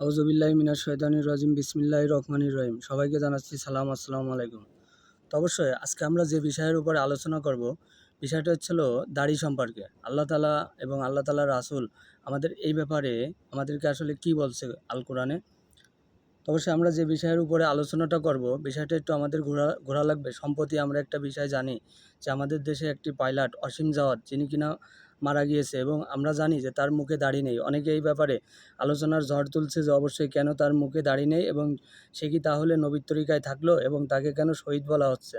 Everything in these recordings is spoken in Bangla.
আউজুবিল্লাহ মিনার শৈতানির রাজিম বিসমিল্লাহ রহমানির রহিম। সবাইকে জানাচ্ছি সালাম, আসসালামু আলাইকুম। তো অবশ্যই আজকে আমরা যে বিষয়ের উপরে আলোচনা করব, বিষয়টা হচ্ছিল দাড়ি সম্পর্কে। আল্লাহ তালা এবং আল্লাহ তালা রাসুল আমাদের এই ব্যাপারে আমাদেরকে আসলে কি বলছে আল কোরআনে? তো অবশ্যই আমরা যে বিষয়ের উপরে আলোচনাটা করব, বিষয়টা একটু আমাদের ঘোরা ঘোরা লাগবে। সম্প্রতি আমরা একটা বিষয় জানি যে আমাদের দেশে একটি পাইলট অসীম জাওয়াত, যিনি কিনা মারা গিয়েছে এবং আমরা জানি যে তার মুখে দাড়ি নেই। অনেকে এই ব্যাপারে আলোচনার ঝড় তুলছে যে অবশ্যই কেন তার মুখে দাড়ি নেই এবং সে কি তাহলে নবীর তরিকায় থাকল এবং তাকে কেন শহীদ বলা হচ্ছে?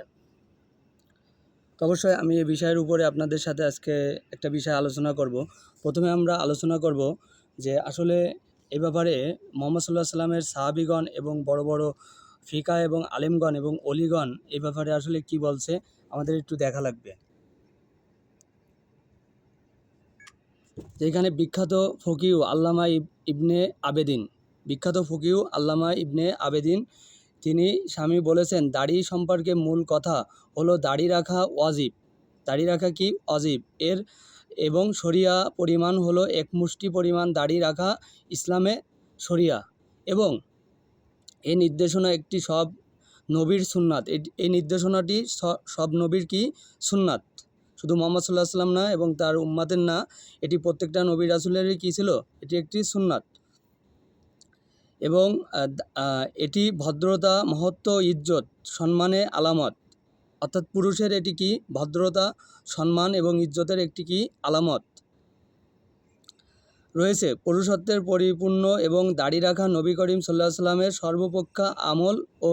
তো অবশ্যই আমি এই বিষয়ের উপরে আপনাদের সাথে আজকে একটা বিষয় আলোচনা করব। প্রথমে আমরা আলোচনা করব যে আসলে এ ব্যাপারে মোহাম্মদ সাল্লাহ সাল্লামের সাহাবিগণ এবং বড় বড় ফিকা এবং আলেমগণ এবং অলিগণ এ ব্যাপারে আসলে কি বলছে আমাদের একটু দেখা লাগবে। যেখানে বিখ্যাত ফকিউ আল্লামা ইব- ইবনে আবেদিন। বিখ্যাত ফকিউ আল্লামা ইবনে আবেদিন, তিনি স্বামী বলেছেন, দাড়ি সম্পর্কে মূল কথা হলো দাড়ি রাখা ওয়াজিব। দাড়ি রাখা কি? অজিব এর এবং শরিয়া পরিমাণ হলো এক মুষ্টি পরিমাণ দাড়ি রাখা ইসলামে শরিয়া। এবং এই নির্দেশনা একটি সব নবীর সুন্নাত। এই নির্দেশনাটি সব নবীর কি? সুন্নাত। শুধু মোহাম্মদ সাল্লাহ সাল্লাম না এবং তার উম্মাতের না, এটি প্রত্যেকটা নবী রাসুলেরই কী ছিল? এটি একটি সুন্নাত। এবং এটি ভদ্রতা, মহত্ব, ইজ্জত, সম্মানে আলামত। অর্থাৎ পুরুষের এটি কি? ভদ্রতা, সম্মান এবং ইজ্জতের একটি কি? আলামত। রয়েছে পুরুষত্বের পরিপূর্ণ এবং দাড়ি রাখা নবী করিম সাল্লাহ সাল্লামের সর্বপক্ষা আমল ও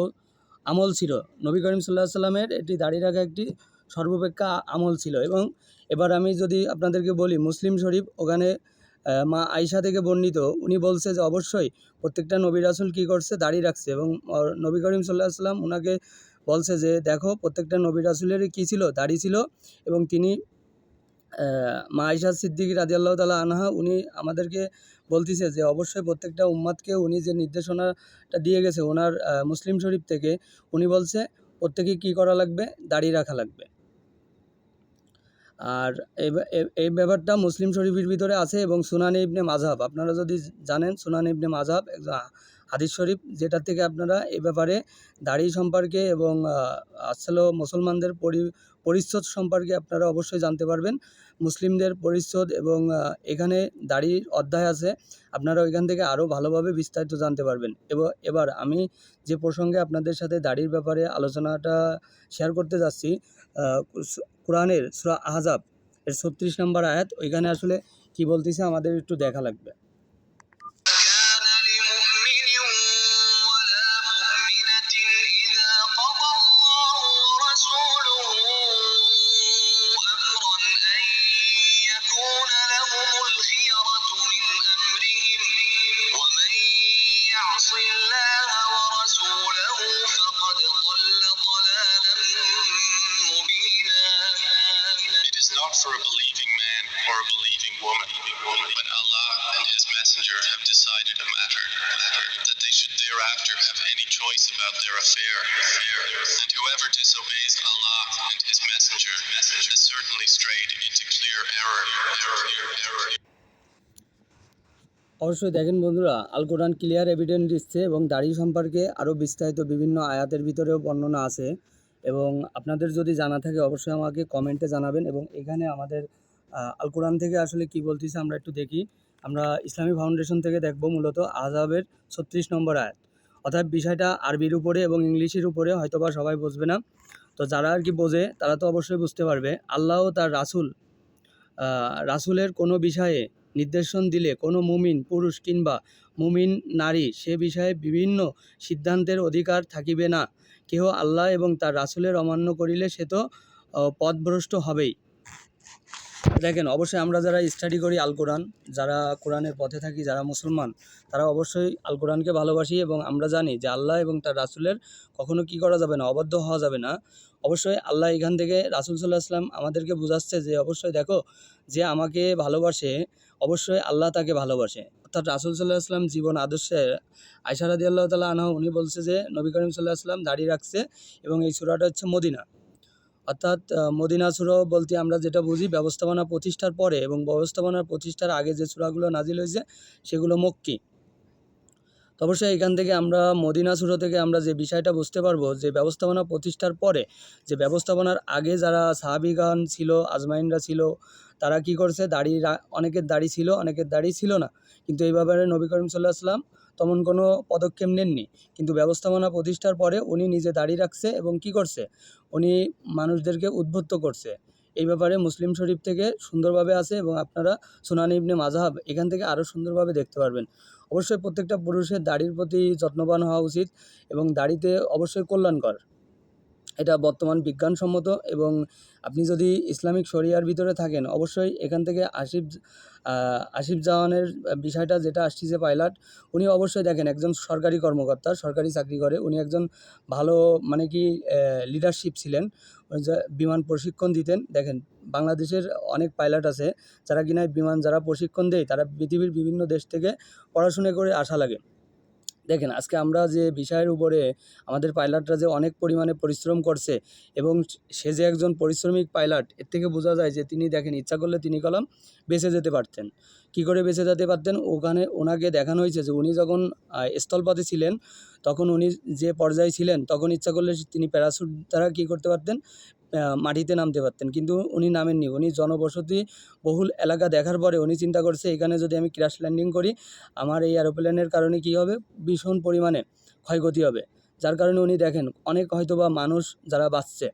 আমল ছিল। নবী করিম সাল্লাহ সাল্লামের এটি দাড়ি রাখা একটি সর্বাপেক্ষা আমল ছিল এবং এবার আমি যদি আপনাদেরকে বলি, মুসলিম শরীফ ওখানে মা আয়সা থেকে বর্ণিত। উনি বলছে যে, অবশ্যই প্রত্যেকটা নবী রাসুল কী করছে? দাঁড়িয়ে রাখছে। এবং নবী করিম সাল্লাহ সাল্লাম ওনাকে বলছে যে, দেখো, প্রত্যেকটা নবী রাসুলেরই কী ছিল? দাড়ি ছিল। এবং তিনি মা আয়সা সিদ্দিকী রাজিয়াল্লাহ তালা আনহা উনি আমাদেরকে বলতেছে যে, অবশ্যই প্রত্যেকটা উম্মাদকে উনি যে নির্দেশনাটা দিয়ে গেছে ওনার মুসলিম শরীফ থেকে, উনি বলছে প্রত্যেকে কী করা লাগবে? দাড়ি রাখা লাগবে। আর এই ব্যাপারটা মুসলিম শরীফের ভিতরে আছে এবং সুনানি ইবনে মাঝহাব আপনারা যদি জানেন সুনানি ইবনে একজন হাদিস শরীফ যেটা থেকে আপনারা এ ব্যাপারে দাড়ি সম্পর্কে এবং আসলে মুসলমানদের পরি, পরিচ্ছদ সম্পর্কে আপনারা অবশ্যই জানতে পারবেন। মুসলিমদের পরিচ্ছদ এবং এখানে দাড়ির অধ্যায় আছে। আপনারা ওইখান থেকে আরও ভালোভাবে বিস্তারিত জানতে পারবেন। এবং, এবার আমি যে প্রসঙ্গে আপনাদের সাথে দাড়ির ব্যাপারে আলোচনাটা শেয়ার করতে যাচ্ছি কোরআনের সুরা আহজাব এর ছত্রিশ নম্বর আয়াত, ওইখানে আসলে কি বলতেছে আমাদের একটু দেখা লাগবে। For a believing man or a believing woman when Allah and His Messenger have decided a matter that they should thereafter have any choice about their affair. And whoever disobeys Allah and His Messenger has certainly strayed into clear error. error, error. অবশ্যই দেখেন বন্ধুরা আল কোরআন ক্লিয়ার এভিডেন্স দিচ্ছে এবং দাড়ি সম্পর্কে আরও বিস্তারিত বিভিন্ন আয়াতের ভিতরেও বর্ণনা আছে এবং আপনাদের যদি জানা থাকে, অবশ্যই আমাকে কমেন্টে জানাবেন এবং এখানে আমাদের আল কোরআন থেকে আসলে কি বলতেছে আমরা একটু দেখি। আমরা ইসলামী ফাউন্ডেশন থেকে দেখব মূলত আজাবের ছত্রিশ নম্বর আয়াত। অর্থাৎ বিষয়টা আরবির উপরে এবং ইংলিশের উপরে হয়তোবা সবাই বুঝবে না। তো যারা আর কি বোঝে, তারা তো অবশ্যই বুঝতে পারবে। আল্লাহ তার রাসুল রাসুলের কোনো বিষয়ে নির্দেশন দিলে কোনো মুমিন, পুরুষ কিংবা মুমিন নারী সে বিষয়ে বিভিন্ন সিদ্ধান্তের অধিকার থাকিবে না। কেহ আল্লাহ এবং তার রাসুলের অমান্য করিলে সে তো পথভ্রষ্ট হবেই। দেখেন, অবশ্যই আমরা যারা স্টাডি করি আল কোরআন যারা কোরআনের পথে থাকি, যারা মুসলমান, তারা অবশ্যই আল কোরআনকে ভালোবাসি এবং আমরা জানি যে আল্লাহ এবং তার রাসুলের কখনো কি করা যাবে না, অবাধ্য হওয়া যাবে না। অবশ্যই আল্লাহ এখান থেকে রাসুল সাল্লাহ আসলাম আমাদেরকে বোঝাচ্ছে যে, অবশ্যই দেখো, যে আমাকে ভালোবাসে, অবশ্যই আল্লাহ তাকে ভালোবাসে। অর্থাৎ রাসুল সাল্লাহ আসলাম জীবন আদর্শে আয়সা রাজি আল্লাহ তালা আনহা, উনি বলছে যে, নবী করিম সাল্লাহ আসলাম দাঁড়িয়ে রাখছে এবং এই সুরাটা হচ্ছে মদিনা। অর্থাৎ মদিনা সুরা বলতে আমরা যেটা বুঝি, ব্যবস্থাপনা প্রতিষ্ঠার পরে এবং ব্যবস্থাপনা প্রতিষ্ঠার আগে যে সুরাগুলো নাজিল হয়েছে, সেগুলো মক্কি। অবশ্যই এখান থেকে আমরা মদিনা সুরা থেকে আমরা যে বিষয়টা বুঝতে পারব, যে ব্যবস্থাপনা প্রতিষ্ঠার পরে, যে ব্যবস্থাপনার আগে যারা সাহাবিগান ছিল, আজমাইনরা ছিল, তারা কি করছে? দাড়ি অনেকের দাড়ি ছিল, অনেকের দাড়ি ছিল না। কিন্তু এই ব্যাপারে নবী করিম সাল্লাহ আসলাম তেমন কোনো পদক্ষেপ নেননি। কিন্তু ব্যবস্থাপনা প্রতিষ্ঠার পরে উনি নিজে দাড়ি রাখছে এবং কি করছে? উনি মানুষদেরকে উদ্বুদ্ধ করছে। এই ব্যাপারে মুসলিম শরীফ থেকে সুন্দরভাবে আছে এবং আপনারা সুনানি ইবনে মাজাহাব এখান থেকে আরও সুন্দরভাবে দেখতে পারবেন। অবশ্যই প্রত্যেকটা পুরুষের দাড়ির প্রতি যত্নবান হওয়া উচিত এবং দাড়িতে অবশ্যই কল্যাণকর। এটা বর্তমান বিজ্ঞানসম্মত এবং আপনি যদি ইসলামিক শরিয়ার ভিতরে থাকেন, অবশ্যই এখান থেকে আসিফ আসিফ জাহানের বিষয়টা যেটা আসছে পাইলট, উনি অবশ্যই দেখেন একজন সরকারি কর্মকর্তা, সরকারি চাকরি করে, উনি একজন ভালো মানে কি লিডারশিপ ছিলেন বিমান প্রশিক্ষণ দিতেন। দেখেন বাংলাদেশের অনেক পাইলট আছে, যারা কিনা বিমান যারা প্রশিক্ষণ দেয়, তারা পৃথিবীর বিভিন্ন দেশ থেকে পড়াশোনা করে আসা লাগে। দেখেন, আজকে আমরা যে বিষয়ের উপরে আমাদের পাইলটরা যে অনেক পরিমাণে পরিশ্রম করছে এবং সে যে একজন পরিশ্রমিক পাইলট, এর থেকে বোঝা যায় যে তিনি দেখেন, ইচ্ছা করলে তিনি কলম বেঁচে যেতে পারতেন। কী করে বেঁচে যেতে পারতেন? ওখানে ওনাকে দেখানো হয়েছে যে উনি যখন স্থলপথে ছিলেন, তখন উনি যে পর্যায়ে ছিলেন, তখন ইচ্ছা করলে তিনি প্যারাসুট দ্বারা কী করতে পারতেন? মাটিতে নামতে পারতেন। কিন্তু উনি নামেননি। উনি জনবসতি বহুল এলাকা দেখার পরে উনি চিন্তা করছে, এখানে যদি আমি ক্র্যাশ ল্যান্ডিং করি, আমার এই অ্যারোপ্লেনের কারণে কি হবে? ভীষণ পরিমাণে ক্ষয়ক্ষতি হবে। যার কারণে উনি দেখেন, অনেক হয়তোবা মানুষ যারা বাঁচছে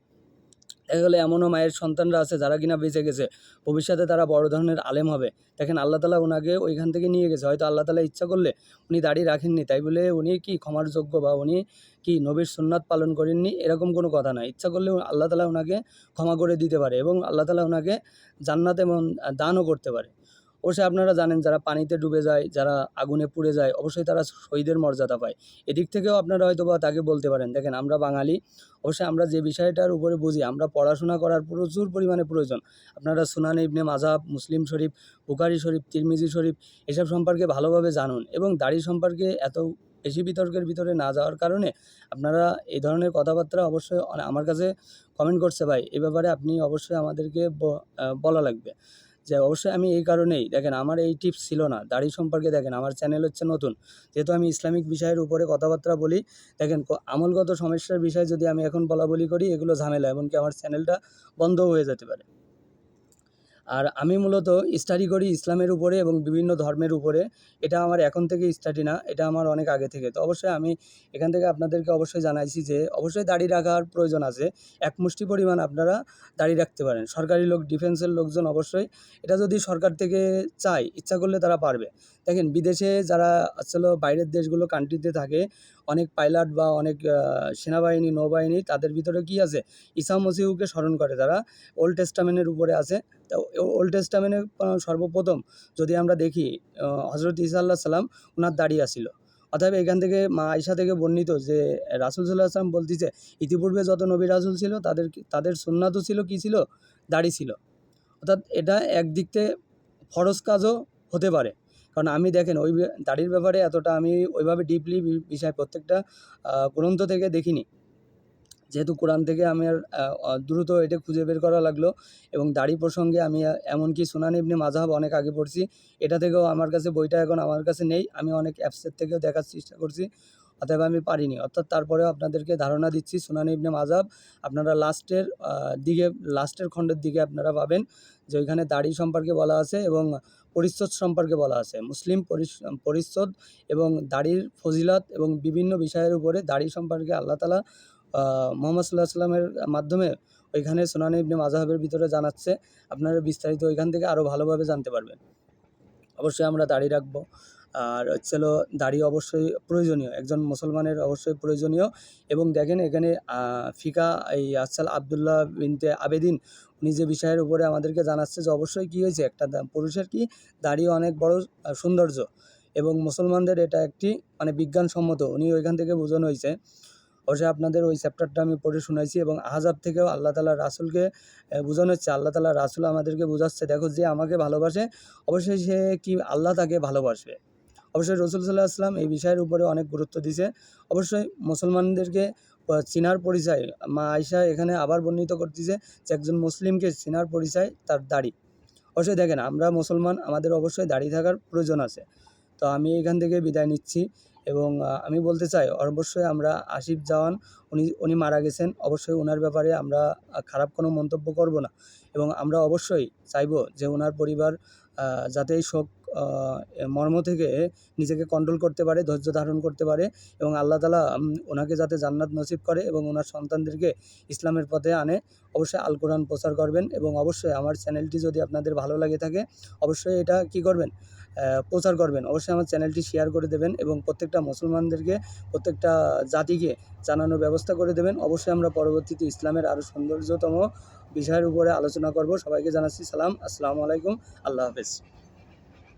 গেলো এমনও মায়ের সন্তানরা আছে যারা কিনা বেঁচে গেছে। ভবিষ্যতে তারা বড় ধরনের আলেম হবে। দেখেন আল্লাহ তালা ওনাকে ওইখান থেকে নিয়ে গেছে। হয়তো আল্লাহ তালা ইচ্ছা করলে উনি দাড়ি রাখেননি। তাই বলে উনি কি ক্ষমার যোগ্য বা উনি কি নবীর সুন্নাত পালন করেননি? এরকম কোনো কথা নয় ইচ্ছা করলে আল্লাহ তালা ওনাকে ক্ষমা করে দিতে পারে এবং আল্লাহ তালা ওনাকে জান্নাত এবং দানও করতে পারে। অবশ্যই আপনারা জানেন, যারা পানিতে ডুবে যায়, যারা আগুনে পুড়ে যায়, অবশ্যই তারা শহীদের মর্যাদা পায়। এদিক থেকেও আপনারা হয়তো বা তাকে বলতে পারেন, দেখেন আমরা বাঙালি, অবশ্যই আমরা যে বিষয়টার উপরে বুঝি, আমরা পড়াশোনা করার প্রচুর পরিমাণে প্রয়োজন। আপনারা সুনান ইবনে মাজাব মুসলিম শরীফ, বুখারি শরীফ, তিরমিজি শরীফ, এসব সম্পর্কে ভালোভাবে জানুন এবং দাড়ি সম্পর্কে এত বেশি বিতর্কের ভিতরে না যাওয়ার কারণে আপনারা এই ধরনের কথাবার্তা অবশ্যই আমার কাছে কমেন্ট করছে ভাই। এ ব্যাপারে আপনি অবশ্যই আমাদেরকে বলা লাগবে। যে অবশ্যই আমি এই কারণেই, দেখেন আমার এই টিপস ছিল না। দাড়ি সম্পর্কে দেখেন, আমার চ্যানেল হচ্ছে নতুন। যেহেতু আমি ইসলামিক বিষয়ের উপরে কথাবার্তা বলি, দেখেন আমলগত সমস্যার বিষয়ে যদি আমি এখন বলা বলি করি, এগুলো ঝামেলা, এমনকি আমার চ্যানেলটা বন্ধও হয়ে যেতে পারে। আর আমি মূলত স্টাডি করি ইসলামের উপরে এবং বিভিন্ন ধর্মের উপরে। এটা আমার এখন থেকে স্টাডি না, এটা আমার অনেক আগে থেকে। তো অবশ্যই আমি এখান থেকে আপনাদেরকে অবশ্যই জানাইছি যে, অবশ্যই দাড়ি রাখার প্রয়োজন আছে। এক মুষ্টি পরিমাণ আপনারা দাড়ি রাখতে পারেন। সরকারি লোক ডিফেন্সের লোকজন অবশ্যই এটা যদি সরকার থেকে চায়, ইচ্ছা করলে তারা পারবে। দেখেন, বিদেশে যারা আসলে বাইরের দেশগুলো কান্ট্রিতে থাকে, অনেক পাইলট বা অনেক সেনাবাহিনী, নৌবাহিনী, তাদের ভিতরে কি আছে? ইসা মসিহুকে স্মরণ করে তারা। ওল্ড টেস্টামেন্টের উপরে আছে। তো ওল্ড টেস্টামেন্টে সর্বপ্রথম যদি আমরা দেখি হজরত ইসা আল্লাহ সাল্লাম ওনার দাঁড়িয়ে আসিল। অতএব এখান থেকে মা আয়সা থেকে বর্ণিত যে রাসুল সাল্লাহ আসলাম বলতেছে, ইতিপূর্বে যত নবী রাসুল ছিল, তাদের তাদের সুন্নাতও ছিল, কী ছিল? দাড়ি ছিল। অর্থাৎ এটা একদিক থেকে ফরজ কাজও হতে পারে। কারণ আমি দেখেন, ওই দাড়ির ব্যাপারে এতটা আমি ওইভাবে ডিপলি বিষয় প্রত্যেকটা গ্রন্থ থেকে দেখিনি। যেহেতু কোরআন থেকে আমার দ্রুত এটা খুঁজে বের করা লাগল এবং দাড়ি প্রসঙ্গে আমি এমনকি সুনান ইবনে মাজাহাব অনেক আগে পড়ছি, এটা থেকেও আমার কাছে বইটা এখন আমার কাছে নেই, আমি অনেক অ্যাপসের থেকেও দেখার চেষ্টা করছি, অতএব আমি পারিনি। অর্থাৎ তারপরেও আপনাদেরকে ধারণা দিচ্ছি, সুনান ইবনে মাজাব আপনারা লাস্টের দিকে লাস্টের খণ্ডের দিকে আপনারা পাবেন, যে ওইখানে দাড়ি সম্পর্কে বলা আছে এবং পরিচ্ছদ সম্পর্কে বলা আছে। মুসলিম পরিচ্ছদ এবং দাড়ির ফজিলত এবং বিভিন্ন বিষয়ের উপরে দাড়ি সম্পর্কে আল্লাহ তালা মোহাম্মদ সাল্লাহ সাল্লামের মাধ্যমে ওইখানে সুনান ইবনে মাজাহাবের ভিতরে জানাচ্ছে। আপনারা বিস্তারিত ওইখান থেকে আরও ভালোভাবে জানতে পারবেন। অবশ্যই আমরা দাড়ি রাখব। আর হচ্ছে দাড়ি অবশ্যই প্রয়োজনীয়। একজন মুসলমানের অবশ্যই প্রয়োজনীয়। এবং দেখেন এখানে ফিকা এই আসাল আবদুল্লাহ বিনতে আবেদিন, উনি যে বিষয়ের উপরে আমাদেরকে জানাচ্ছে যে অবশ্যই কী হয়েছে? একটা পুরুষের কি? দাড়ি অনেক বড় সৌন্দর্য। এবং মুসলমানদের এটা একটি মানে বিজ্ঞানসম্মত। উনি ওইখান থেকে বোঝানো হয়েছে। অবশ্যই আপনাদের ওই চ্যাপ্টারটা আমি পড়ে শুনাইছি এবং আহাজাব থেকেও আল্লাহ তালা রাসুলকে বোঝানো হচ্ছে। আল্লাহ তালা রাসুল আমাদেরকে বোঝাচ্ছে, দেখো যে আমাকে ভালোবাসে, অবশ্যই সে কি আল্লাহ তাকে ভালোবাসবে। অবশ্যই রসুল সাল্লাহ আসলাম এই বিষয়ের উপরে অনেক গুরুত্ব দিছে অবশ্যই মুসলমানদেরকে চিনার পরিচয়, মা আয়সা এখানে আবার বর্ণিত করতেছে যে একজন মুসলিমকে চিনার পরিচয় তার দাড়ি। অবশ্যই দেখেন, আমরা মুসলমান, আমাদের অবশ্যই দাড়ি থাকার প্রয়োজন আছে। তো আমি এখান থেকে বিদায় নিচ্ছি। এবং আমি বলতে চাই, অবশ্যই আমরা আসিফ জাওয়ান, উনি উনি মারা গেছেন। অবশ্যই ওনার ব্যাপারে আমরা খারাপ কোনো মন্তব্য করব না। এবং আমরা অবশ্যই চাইব যে ওনার পরিবার যাতে এই শোক মর্ম থেকে নিজেকে কন্ট্রোল করতে পারে, ধৈর্য ধারণ করতে পারে এবং আল্লাহ তালা ওনাকে যাতে জান্নাত নসিব করে এবং ওনার সন্তানদেরকে ইসলামের পথে আনে, অবশ্যই আল কোরআন প্রচার করবেন এবং অবশ্যই আমার চ্যানেলটি যদি আপনাদের ভালো লাগে থাকে, অবশ্যই এটা কি করবেন? প্রচার করবেন। অবশ্যই আমার চ্যানেলটি শেয়ার করে দেবেন এবং প্রত্যেকটা মুসলমানদেরকে, প্রত্যেকটা জাতিকে জানানোর ব্যবস্থা করে দেবেন। অবশ্যই আমরা পরবর্তীতে ইসলামের আরও সৌন্দর্যতম বিষয়ের উপরে আলোচনা করব। সবাইকে জানাচ্ছি সালাম। আসসালামু আলাইকুম। আল্লাহ হাফেজ।